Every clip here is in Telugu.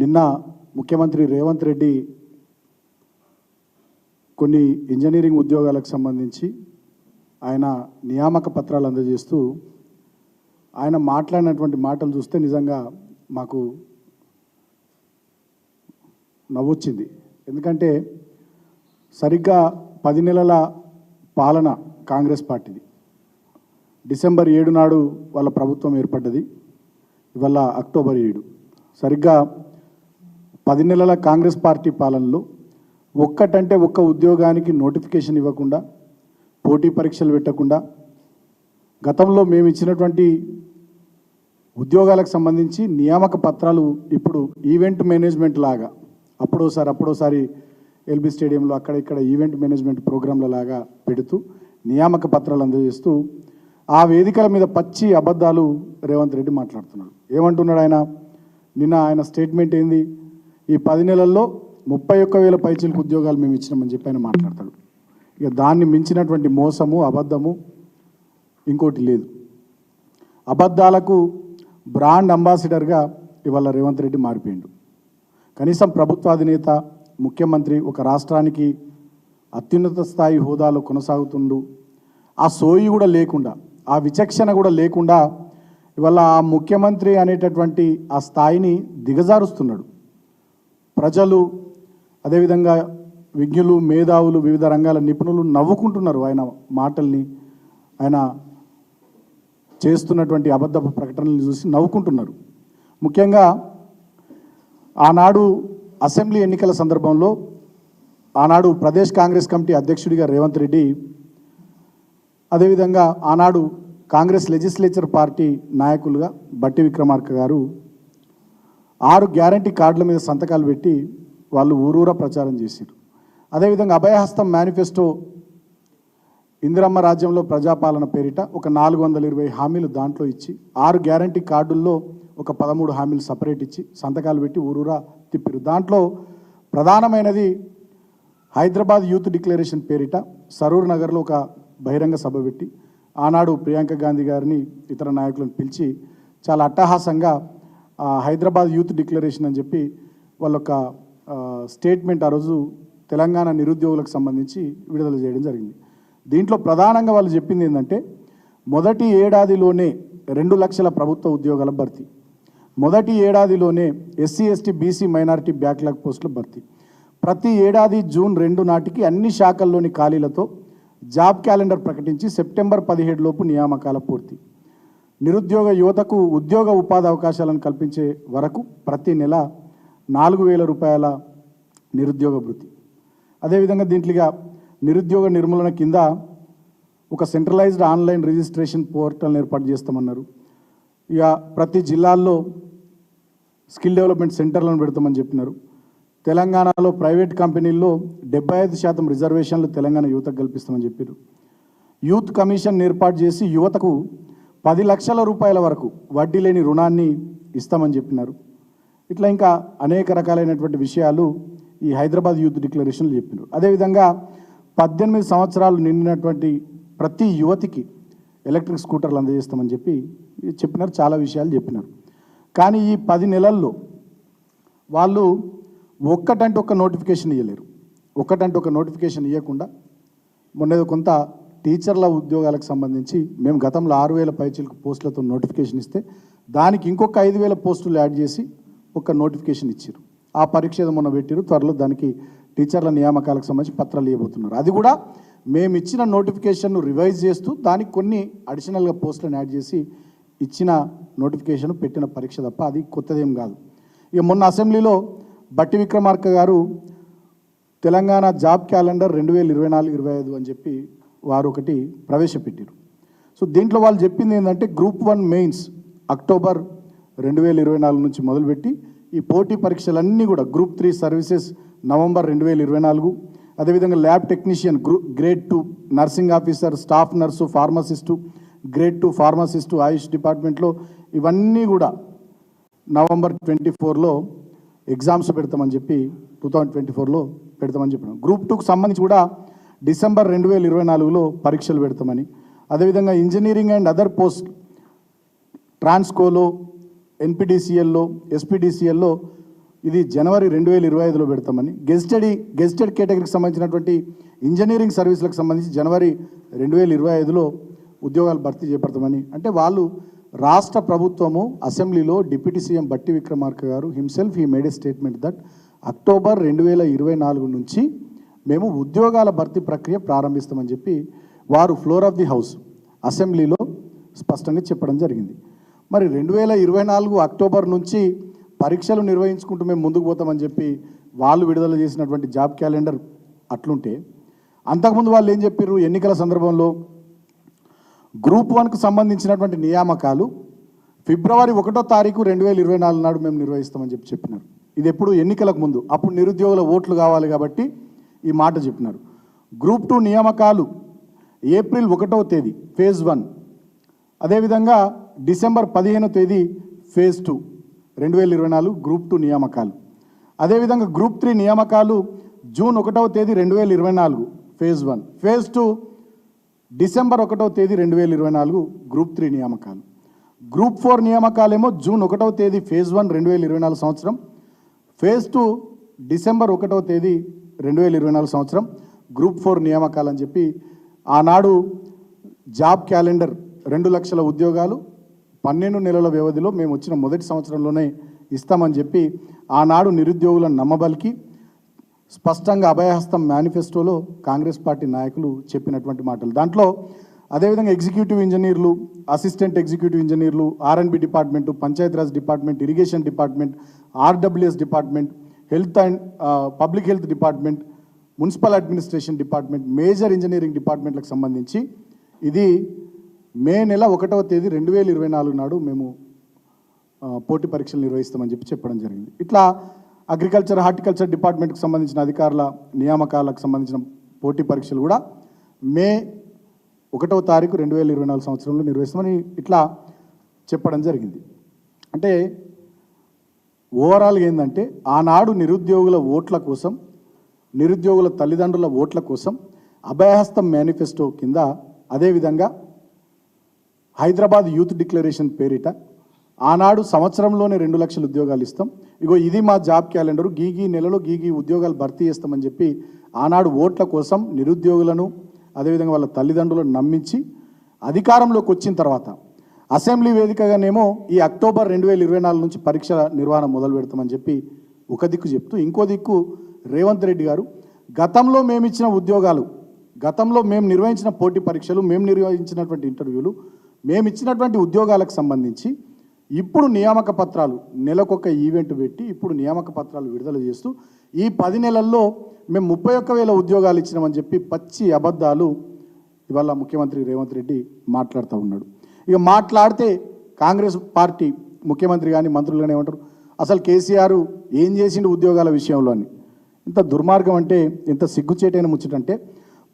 నిన్న ముఖ్యమంత్రి రేవంత్ రెడ్డి కొన్ని ఇంజనీరింగ్ ఉద్యోగాలకు సంబంధించి ఆయన నియామక పత్రాలు అందజేస్తూ ఆయన మాట్లాడినటువంటి మాటలు చూస్తే నిజంగా మాకు నవ్వొచ్చింది. ఎందుకంటే సరిగ్గా పది నెలల పాలన కాంగ్రెస్ పార్టీది. డిసెంబర్ ఏడు నాడు వాళ్ళ ప్రభుత్వం ఏర్పడ్డది. ఇవాళ అక్టోబర్ ఏడు. సరిగ్గా పది నెలల కాంగ్రెస్ పార్టీ పాలనలో ఒక్కటంటే ఒక్క ఉద్యోగానికి నోటిఫికేషన్ ఇవ్వకుండా పోటీ పరీక్షలు పెట్టకుండా గతంలో మేము ఇచ్చినటువంటి ఉద్యోగాలకు సంబంధించి నియామక పత్రాలు ఇప్పుడు ఈవెంట్ మేనేజ్మెంట్ లాగా అప్పుడోసారి అప్పుడోసారి ఎల్బీ స్టేడియంలో అక్కడ ఇక్కడ ఈవెంట్ మేనేజ్మెంట్ ప్రోగ్రాంల లాగా పెడుతూ నియామక పత్రాలు అందజేస్తూ ఆ వేదికల మీద పచ్చి అబద్ధాలు రేవంత్ రెడ్డి మాట్లాడుతున్నాడు. ఏమంటున్నాడు ఆయన? నిన్న ఆయన స్టేట్మెంట్ ఏంది? ఈ పది నెలల్లో ముప్పై ఒక్క వేల పైచీలకు ఉద్యోగాలు మేము ఇచ్చినామని చెప్పి ఆయన మాట్లాడతాడు. ఇక దాన్ని మించినటువంటి మోసము అబద్ధము ఇంకోటి లేదు. అబద్ధాలకు బ్రాండ్ అంబాసిడర్గా ఇవాళ రేవంత్ రెడ్డి మారిపోయిండు. కనీసం ప్రభుత్వ అధినేత ముఖ్యమంత్రి ఒక రాష్ట్రానికి అత్యున్నత స్థాయి హోదాలో కొనసాగుతుండు. ఆ సోయి కూడా లేకుండా ఆ విచక్షణ కూడా లేకుండా ఇవాళ ఆ ముఖ్యమంత్రి అనేటటువంటి ఆ స్థాయిని దిగజారుస్తున్నాడు. ప్రజలు అదేవిధంగా విజ్ఞులు మేధావులు వివిధ రంగాల నిపుణులు నవ్వుకుంటున్నారు ఆయన మాటల్ని ఆయన చేస్తున్నటువంటి అబద్ధపు ప్రకటనలు చూసి నవ్వుకుంటున్నారు. ముఖ్యంగా ఆనాడు అసెంబ్లీ ఎన్నికల సందర్భంలో ఆనాడు ప్రదేశ్ కాంగ్రెస్ కమిటీ అధ్యక్షుడిగా రేవంత్ రెడ్డి అదేవిధంగా ఆనాడు కాంగ్రెస్ లెజిస్లేచర్ పార్టీ నాయకులుగా బట్టి విక్రమార్క గారు ఆరు గ్యారంటీ కార్డుల మీద సంతకాలు పెట్టి వాళ్ళు ఊరూరా ప్రచారం చేశారు అదేవిధంగా అభయహస్తం మేనిఫెస్టో ఇందిరమ్మ రాజ్యంలో ప్రజాపాలన పేరిట ఒక నాలుగు వందల ఇరవై హామీలు దాంట్లో ఇచ్చి ఆరు గ్యారంటీ కార్డుల్లో ఒక పదమూడు హామీలు సపరేట్ ఇచ్చి సంతకాలు పెట్టి ఊరూరా తిప్పారు దాంట్లో ప్రధానమైనది హైదరాబాద్ యూత్ డిక్లరేషన్ పేరిట సరూర్ నగర్లో ఒక బహిరంగ సభ పెట్టి ఆనాడు ప్రియాంక గాంధీ గారిని ఇతర నాయకులను పిలిచి చాలా అట్టహాసంగా హైదరాబాద్ యూత్ డిక్లరేషన్ అని చెప్పి వాళ్ళొక స్టేట్మెంట్ ఆ రోజు తెలంగాణ నిరుద్యోగులకు సంబంధించి విడుదల చేయడం జరిగింది. దీంట్లో ప్రధానంగా వాళ్ళు చెప్పింది ఏంటంటే మొదటి ఏడాదిలోనే రెండు లక్షల ప్రభుత్వ ఉద్యోగాల భర్తీ. మొదటి ఏడాదిలోనే SC ST BC minority backlog పోస్టుల భర్తీ. ప్రతి ఏడాది జూన్ రెండు నాటికి అన్ని శాఖల్లోని ఖాళీలతో జాబ్ క్యాలెండర్ ప్రకటించి సెప్టెంబర్ పదిహేడు లోపు నియామకాల పూర్తి. నిరుద్యోగ యువతకు ఉద్యోగ ఉపాధి అవకాశాలను కల్పించే వరకు ప్రతి నెల నాలుగు వేల రూపాయల నిరుద్యోగ భృతి అదేవిధంగా దీంట్లోగా నిరుద్యోగ నిర్మూలన కింద ఒక సెంట్రలైజ్డ్ ఆన్లైన్ రిజిస్ట్రేషన్ పోర్టల్ని ఏర్పాటు చేస్తామన్నారు. ఇక ప్రతి జిల్లాల్లో స్కిల్ డెవలప్మెంట్ సెంటర్లను పెడతామని చెప్పినారు. తెలంగాణలో ప్రైవేట్ కంపెనీల్లో డెబ్బై ఐదు శాతం రిజర్వేషన్లు తెలంగాణ యువతకు కల్పిస్తామని చెప్పారు యూత్ కమిషన్ ఏర్పాటు చేసి యువతకు పది లక్షల రూపాయల వరకు వడ్డీ లేని రుణాన్ని ఇస్తామని చెప్పినారు. ఇట్లా ఇంకా అనేక రకాలైనటువంటి విషయాలు ఈ హైదరాబాద్ యూత్ డిక్లరేషన్లు చెప్పినారు. అదేవిధంగా పద్దెనిమిది సంవత్సరాలు నిండినటువంటి ప్రతి యువతికి ఎలక్ట్రిక్ స్కూటర్లు అందజేస్తామని చెప్పి చెప్పినారు చాలా విషయాలు చెప్పినారు. కానీ ఈ పది నెలల్లో వాళ్ళు ఒక్కటంటే ఒక్క నోటిఫికేషన్ ఇవ్వలేరు ఒక్కటంటే ఒక నోటిఫికేషన్ ఇవ్వకుండా మొన్న కొంత టీచర్ల ఉద్యోగాలకు సంబంధించి మేము గతంలో ఆరు వేల పైచీలకు పోస్టులతో నోటిఫికేషన్ ఇస్తే దానికి ఇంకొక ఐదు వేల పోస్టులు యాడ్ చేసి ఒక నోటిఫికేషన్ ఇచ్చారు ఆ పరీక్ష ఏదో మొన్న పెట్టారు త్వరలో దానికి టీచర్ల నియామకాలకు సంబంధించి పత్రాలు ఇవ్వబోతున్నారు. అది కూడా మేము ఇచ్చిన నోటిఫికేషన్ను రివైజ్ చేస్తూ దానికి కొన్ని అడిషనల్గా పోస్టులను యాడ్ చేసి ఇచ్చిన నోటిఫికేషన్ పెట్టిన పరీక్ష తప్ప అది కొత్తదేం కాదు. ఇక మొన్న అసెంబ్లీలో బట్టి విక్రమార్క గారు తెలంగాణ జాబ్ క్యాలెండర్ రెండు వేల ఇరవై నాలుగు ఇరవై ఐదు అని చెప్పి వారు ఒకటి ప్రవేశపెట్టారు. సో దీంట్లో వాళ్ళు చెప్పింది ఏంటంటే గ్రూప్ వన్ మెయిన్స్ అక్టోబర్ రెండు వేల ఇరవై నాలుగు నుంచి మొదలుపెట్టి ఈ పోటీ పరీక్షలన్నీ కూడా గ్రూప్ త్రీ సర్వీసెస్ నవంబర్ రెండు వేల ఇరవై నాలుగు. అదేవిధంగా lab technician గ్రూ grade two nursing officer staff nurse pharmacist grade two pharmacist Ayush డిపార్ట్మెంట్లో ఇవన్నీ కూడా నవంబర్ ట్వంటీ ఫోర్లో ఎగ్జామ్స్ పెడతామని చెప్పి టూ థౌజండ్ ట్వంటీ ఫోర్లో పెడతామని చెప్పినాం. గ్రూప్ టూకి సంబంధించి కూడా డిసెంబర్ రెండు వేల ఇరవై నాలుగులో పరీక్షలు పెడతామని. అదేవిధంగా ఇంజనీరింగ్ అండ్ అదర్ పోస్ట్ ట్రాన్స్కోలో ఎన్పిడిసిఎల్లో ఎస్పిడిసిఎల్లో ఇది జనవరి రెండు వేల ఇరవై ఐదులో పెడతామని. గెస్టెడ్ గెస్టెడ్ కేటగిరీకి సంబంధించినటువంటి ఇంజనీరింగ్ సర్వీసులకు సంబంధించి జనవరి రెండు వేల ఇరవై ఐదులో ఉద్యోగాలు భర్తీ చేపడతామని. అంటే వాళ్ళు రాష్ట్ర ప్రభుత్వము అసెంబ్లీలో డిప్యూటీ సీఎం బట్టి విక్రమార్క గారు హిమ్సెల్ఫ్ ఈ made a statement that October రెండు వేల ఇరవై నాలుగు నుంచి మేము ఉద్యోగాల భర్తీ ప్రక్రియ ప్రారంభిస్తామని చెప్పి వారు ఫ్లోర్ ఆఫ్ ది హౌస్ అసెంబ్లీలో స్పష్టంగా చెప్పడం జరిగింది. మరి రెండు వేల ఇరవై నాలుగు అక్టోబర్ నుంచి పరీక్షలు నిర్వహించుకుంటూ మేము ముందుకు పోతామని చెప్పి వాళ్ళు విడుదల చేసినటువంటి జాబ్ క్యాలెండర్ అట్లుంటే అంతకుముందు వాళ్ళు ఏం చెప్పారు ఎన్నికల సందర్భంలో గ్రూప్ వన్కు సంబంధించినటువంటి నియామకాలు ఫిబ్రవరి ఒకటో తారీఖు రెండు వేల ఇరవై నాలుగు నాడు మేము నిర్వహిస్తామని చెప్పి చెప్పినారు. ఇది ఎప్పుడు? ఎన్నికలకు ముందు. అప్పుడు నిరుద్యోగుల ఓట్లు కావాలి కాబట్టి ఈ మాట చెప్పినారు. గ్రూప్ టూ నియామకాలు ఏప్రిల్ ఒకటవ తేదీ ఫేజ్ వన్. అదేవిధంగా డిసెంబర్ పదిహేనో తేదీ ఫేజ్ టూ రెండు వేల ఇరవై నాలుగు గ్రూప్ టూ నియామకాలు. అదేవిధంగా గ్రూప్ త్రీ నియామకాలు జూన్ ఒకటవ తేదీ రెండు వేల ఇరవై నాలుగు phase one. Phase two December ఒకటవ తేదీ రెండు వేల ఇరవై నాలుగు గ్రూప్ త్రీ నియామకాలు. గ్రూప్ ఫోర్ నియామకాలేమో జూన్ ఒకటవ తేదీ ఫేజ్ వన్ రెండు వేల ఇరవై నాలుగు సంవత్సరం. ఫేజ్ టూ డిసెంబర్ ఒకటవ తేదీ రెండు వేల ఇరవై నాలుగు సంవత్సరం గ్రూప్ ఫోర్ నియామకాలు అని చెప్పి ఆనాడు జాబ్ క్యాలెండర్ రెండు లక్షల ఉద్యోగాలు పన్నెండు నెలల వ్యవధిలో మేము వచ్చిన మొదటి సంవత్సరంలోనే ఇస్తామని చెప్పి ఆనాడు నిరుద్యోగులను నమ్మబలికి స్పష్టంగా అభయహస్తం మేనిఫెస్టోలో కాంగ్రెస్ పార్టీ నాయకులు చెప్పినటువంటి మాటలు. దాంట్లో అదేవిధంగా ఎగ్జిక్యూటివ్ ఇంజనీర్లు అసిస్టెంట్ ఎగ్జిక్యూటివ్ ఇంజనీర్లు R and B department Panchayati Raj department irrigation department RWS department health and public health department municipal administration department major engineering డిపార్ట్మెంట్లకు సంబంధించి ఇది మే నెల ఒకటవ తేదీ రెండు వేల ఇరవై నాలుగు నాడు మేము పోటీ పరీక్షలు నిర్వహిస్తామని చెప్పి చెప్పడం జరిగింది. ఇట్లా అగ్రికల్చర్ హార్టికల్చర్ డిపార్ట్మెంట్కి సంబంధించిన అధికారుల నియామకాలకు సంబంధించిన పోటీ పరీక్షలు కూడా మే ఒకటవ తారీఖు రెండు వేల ఇరవై నాలుగు సంవత్సరంలో నిర్వహిస్తామని ఇట్లా చెప్పడం జరిగింది. అంటే ఓవరాల్గా ఏంటంటే ఆనాడు నిరుద్యోగుల ఓట్ల కోసం నిరుద్యోగుల తల్లిదండ్రుల ఓట్ల కోసం అభయహస్తం మేనిఫెస్టో కింద అదేవిధంగా హైదరాబాద్ యూత్ డిక్లరేషన్ పేరిట ఆనాడు సంవత్సరంలోనే రెండు లక్షల ఉద్యోగాలు ఇస్తాం. ఇగో ఇది మా జాబ్ క్యాలెండరు. గీగీ నెలలో గీగీ ఉద్యోగాలు భర్తీ చేస్తామని చెప్పి ఆనాడు ఓట్ల కోసం నిరుద్యోగులను అదేవిధంగా వాళ్ళ తల్లిదండ్రులను నమ్మించి అధికారంలోకి వచ్చిన తర్వాత అసెంబ్లీ వేదికగానేమో ఈ అక్టోబర్ రెండు వేల ఇరవై నాలుగు నుంచి పరీక్ష నిర్వహణ మొదలు పెడతామని చెప్పి ఒక దిక్కు చెప్తూ ఇంకో దిక్కు రేవంత్ రెడ్డి గారు గతంలో మేము ఇచ్చిన ఉద్యోగాలు గతంలో మేము నిర్వహించిన పోటీ పరీక్షలు మేము నిర్వహించినటువంటి ఇంటర్వ్యూలు మేము ఇచ్చినటువంటి ఉద్యోగాలకు సంబంధించి ఇప్పుడు నియామక పత్రాలు నెలకొక ఈవెంట్ పెట్టి ఇప్పుడు నియామక పత్రాలు విడుదల చేస్తూ ఈ పది నెలల్లో మేము ముప్పై ఒక్క వేల ఉద్యోగాలు ఇచ్చినామని చెప్పి పచ్చి అబద్ధాలు ఇవాళ ముఖ్యమంత్రి రేవంత్ రెడ్డి మాట్లాడుతూ ఉన్నాడు. ఇక మాట్లాడితే కాంగ్రెస్ పార్టీ ముఖ్యమంత్రి కానీ మంత్రులు కానీ ఏమంటారు అసలు కేసీఆర్ ఏం చేసిండు ఉద్యోగాల విషయంలో అని ఇంత దుర్మార్గం అంటే ఇంత సిగ్గుచేటైన ముచ్చటంటే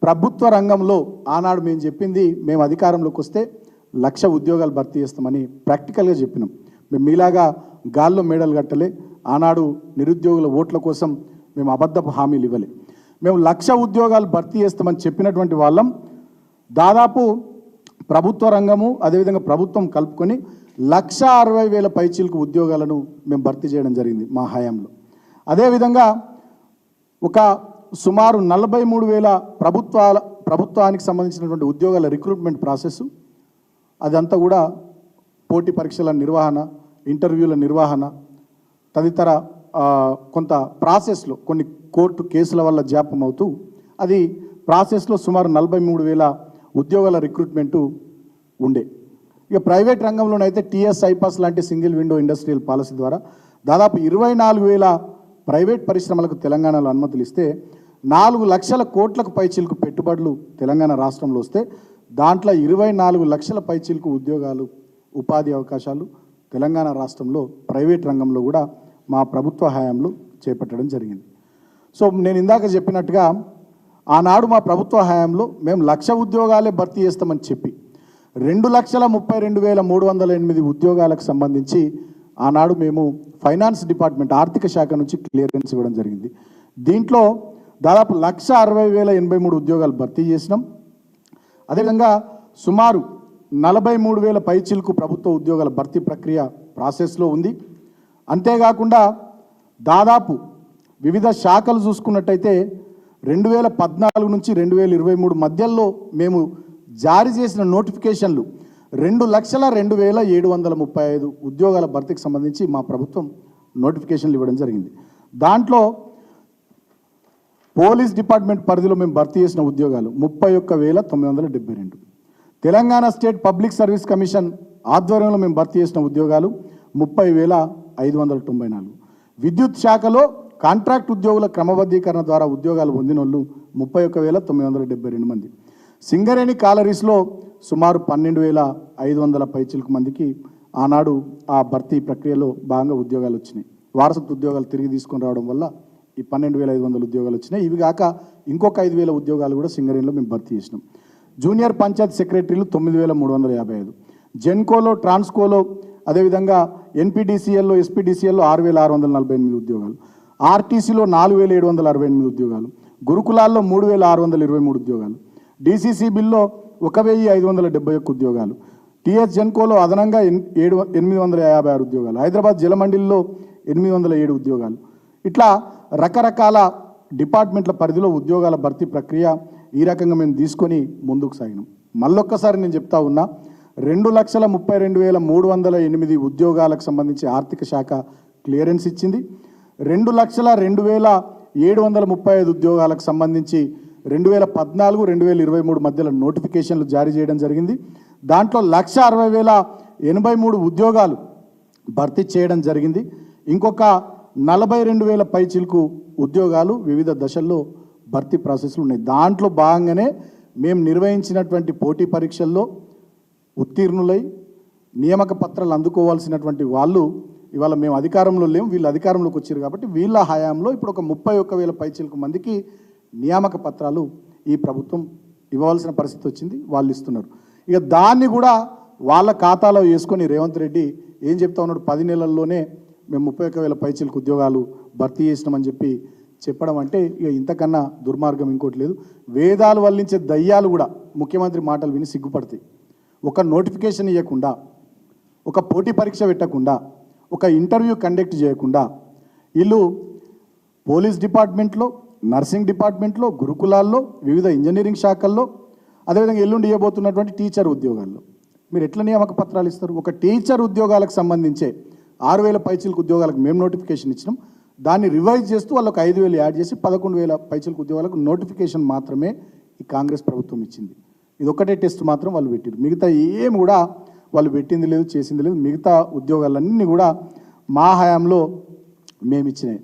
ప్రభుత్వ రంగంలో ఆనాడు మేము చెప్పింది మేము అధికారంలోకి వస్తే లక్ష ఉద్యోగాలు భర్తీ చేస్తామని ప్రాక్టికల్గా చెప్పినాం. మేము మీలాగా గాల్లో మేడలు కట్టలే ఆనాడు నిరుద్యోగుల ఓట్ల కోసం మేము అబద్ధపు హామీలు ఇవ్వలే. మేము లక్ష ఉద్యోగాలు భర్తీ చేస్తామని చెప్పినటువంటి వాళ్ళం దాదాపు ప్రభుత్వ రంగము అదేవిధంగా ప్రభుత్వం కలుపుకొని లక్ష అరవై వేల పైచీలకు ఉద్యోగాలను మేము భర్తీ చేయడం జరిగింది మా హయాంలో. అదేవిధంగా ఒక సుమారు నలభై మూడు వేల ప్రభుత్వాల ప్రభుత్వానికి సంబంధించినటువంటి ఉద్యోగాల రిక్రూట్మెంట్ ప్రాసెస్ అదంతా కూడా పోటీ పరీక్షల నిర్వహణ ఇంటర్వ్యూల నిర్వహణ తదితర కొంత ప్రాసెస్లో కొన్ని కోర్టు కేసుల వల్ల జాపం అవుతూ అది ప్రాసెస్లో సుమారు నలభై మూడు వేల ఉద్యోగాల రిక్రూట్మెంటు ఉండే. ఇక ప్రైవేట్ రంగంలోనైతే టీఎస్ ఐపాస్ లాంటి సింగిల్ విండో ఇండస్ట్రియల్ పాలసీ ద్వారా దాదాపు ఇరవై నాలుగు వేల ప్రైవేట్ పరిశ్రమలకు తెలంగాణలో అనుమతులు ఇస్తే నాలుగు లక్షల కోట్లకు పైచీలకు పెట్టుబడులు తెలంగాణ రాష్ట్రంలో వస్తే దాంట్లో ఇరవై నాలుగు లక్షల పైచీలకు ఉద్యోగాలు ఉపాధి అవకాశాలు తెలంగాణ రాష్ట్రంలో ప్రైవేట్ రంగంలో కూడా మా ప్రభుత్వ హయాంలో చేపట్టడం జరిగింది. సో నేను ఇందాక చెప్పినట్టుగా ఆనాడు మా ప్రభుత్వ హయాంలో మేము లక్ష ఉద్యోగాలే భర్తీ చేస్తామని చెప్పి రెండు లక్షల ముప్పై రెండు వేల మూడు వందల ఎనిమిది ఉద్యోగాలకు సంబంధించి ఆనాడు మేము ఫైనాన్స్ డిపార్ట్మెంట్ ఆర్థిక శాఖ నుంచి క్లియరెన్స్ ఇవ్వడం జరిగింది. దీంట్లో దాదాపు లక్ష అరవై వేల ఎనభై మూడు ఉద్యోగాలు భర్తీ చేసినాం. అదేవిధంగా సుమారు నలభై మూడు వేల పైచిలకు ప్రభుత్వ ఉద్యోగాల భర్తీ ప్రక్రియ ప్రాసెస్లో ఉంది. అంతేకాకుండా దాదాపు వివిధ శాఖలు చూసుకున్నట్టయితే రెండు వేల పద్నాలుగు నుంచి రెండు వేల ఇరవై మూడు మధ్యలో మేము జారీ చేసిన నోటిఫికేషన్లు రెండు లక్షల రెండు వేల ఏడు వందల ముప్పై ఐదు ఉద్యోగాల భర్తీకి సంబంధించి మా ప్రభుత్వం నోటిఫికేషన్లు ఇవ్వడం జరిగింది. దాంట్లో పోలీస్ డిపార్ట్మెంట్ పరిధిలో మేము భర్తీ చేసిన ఉద్యోగాలు ముప్పై ఒక్క వేల తొమ్మిది వందల డెబ్బై రెండు. Telangana state public service commission ఆధ్వర్యంలో మేము భర్తీ చేసిన ఉద్యోగాలు ముప్పై వేల ఐదు వందల తొంభై నాలుగు. విద్యుత్ శాఖలో కాంట్రాక్ట్ ఉద్యోగుల క్రమబద్ధీకరణ ద్వారా ఉద్యోగాలు పొందిన వాళ్ళు ముప్పై ఒక్క వేల తొమ్మిది వందల డెబ్బై రెండు మంది. సింగరేణి కాలరీస్లో సుమారు పన్నెండు వేల ఐదు వందల పైచిలకు మందికి ఆనాడు ఆ భర్తీ ప్రక్రియలో భాగంగా ఉద్యోగాలు వచ్చినాయి. వారసత్వ ఉద్యోగాలు తిరిగి తీసుకొని రావడం వల్ల ఈ పన్నెండు వేల ఐదు వందల ఉద్యోగాలు వచ్చినాయి. ఇవి కాక ఇంకొక ఐదు వేల ఉద్యోగాలు కూడా సింగరేణిలో మేము భర్తీ చేసినాం. జూనియర్ పంచాయత్ సెక్రటరీలు తొమ్మిది వేల మూడు వందల యాభై ఐదు. జెన్కోలో ట్రాన్స్కోలో అదేవిధంగా ఎన్పిడిసిఎల్లో ఎస్పీడీసీఎల్లో ఆరు వేల ఆరు వందల నలభై ఎనిమిది ఉద్యోగాలు. ఆర్టీసీలో నాలుగు వేల ఏడు వందల అరవై ఎనిమిది ఉద్యోగాలు గురుకులాల్లో మూడు వేల ఆరు వందల ఇరవై మూడు ఉద్యోగాలు డీసీసీ బిల్లో ఒక వెయ్యి ఐదు వందల డెబ్బై ఒక్క ఉద్యోగాలు టీఎస్ జెన్కోలో అదనంగా ఏడు ఎనిమిది వందల యాభై ఆరు ఉద్యోగాలు హైదరాబాద్ జలమండలిలో ఎనిమిది వందల ఏడు ఉద్యోగాలు. ఇట్లా రకరకాల డిపార్ట్మెంట్ల పరిధిలో ఉద్యోగాల భర్తీ ప్రక్రియ ఈ రకంగా మేము తీసుకొని ముందుకు సాగినాం. మళ్ళొక్కసారి నేను చెప్తా ఉన్నా రెండు లక్షల ముప్పై రెండు వేల మూడు వందల ఎనిమిది ఉద్యోగాలకు సంబంధించి ఆర్థిక శాఖ క్లియరెన్స్ ఇచ్చింది. రెండు లక్షల రెండు వేల ఏడు వందల ముప్పై ఐదు ఉద్యోగాలకు సంబంధించి రెండు వేల పద్నాలుగు రెండు వేల ఇరవై మూడు మధ్యలో నోటిఫికేషన్లు జారీ చేయడం జరిగింది. దాంట్లో లక్ష అరవై వేల ఎనభై మూడు ఉద్యోగాలు భర్తీ చేయడం జరిగింది. ఇంకొక నలభై రెండు వేల పైచిలకు ఉద్యోగాలు వివిధ దశల్లో భర్తీ ప్రాసెస్లు ఉన్నాయి. దాంట్లో భాగంగానే మేము నిర్వహించినటువంటి పోటీ పరీక్షల్లో ఉత్తీర్ణులై నియామక పత్రాలు అందుకోవాల్సినటువంటి వాళ్ళు ఇవాళ మేము అధికారంలో లేము వీళ్ళు అధికారంలోకి వచ్చారు కాబట్టి వీళ్ళ హయాంలో ఇప్పుడు ఒక ముప్పై ఒక్క వేల పైచిలకు మందికి నియామక పత్రాలు ఈ ప్రభుత్వం ఇవ్వవలసిన పరిస్థితి వచ్చింది వాళ్ళు ఇస్తున్నారు. ఇక దాన్ని కూడా వాళ్ళ ఖాతాలో వేసుకొని రేవంత్ రెడ్డి ఏం చెప్తా ఉన్నాడు పది నెలల్లోనే మేము ముప్పై ఒక్క వేల పైచిలకు ఉద్యోగాలు భర్తీ చేసినామని చెప్పి చెప్పడం అంటే ఇక ఇంతకన్నా దుర్మార్గం ఇంకోటి లేదు. వేదాలు వల్లించే దయ్యాలు కూడా ముఖ్యమంత్రి మాటలు విని సిగ్గుపడతాయి. ఒక నోటిఫికేషన్ ఇవ్వకుండా ఒక పోటీ పరీక్ష పెట్టకుండా ఒక ఇంటర్వ్యూ కండక్ట్ చేయకుండా వీళ్ళు పోలీస్ డిపార్ట్మెంట్లో నర్సింగ్ డిపార్ట్మెంట్లో గురుకులాల్లో వివిధ ఇంజనీరింగ్ శాఖల్లో అదేవిధంగా ఎల్లుండి ఇవ్వబోతున్నటువంటి టీచర్ ఉద్యోగాల్లో. మీరు ఎట్లా నియామక పత్రాలు ఇస్తారు? ఒక టీచర్ ఉద్యోగాలకు సంబంధించే ఆరు వేల పైచిలకు ఉద్యోగాలకు మేము నోటిఫికేషన్ ఇచ్చినాం. దాన్ని రివైజ్ చేస్తూ వాళ్ళకి ఐదు వేలు యాడ్ చేసి పదకొండు వేల పైచిలకు ఉద్యోగాలకు నోటిఫికేషన్ మాత్రమే ఈ కాంగ్రెస్ ప్రభుత్వం ఇచ్చింది. ఇది ఒక్కటే టెస్ట్ మాత్రం వాళ్ళు పెట్టారు. మిగతా ఏం కూడా వాళ్ళు పెట్టింది లేదు చేసింది లేదు మిగతా ఉద్యోగాలన్నీ కూడా మా హయాంలో మేము ఇచ్చినాయి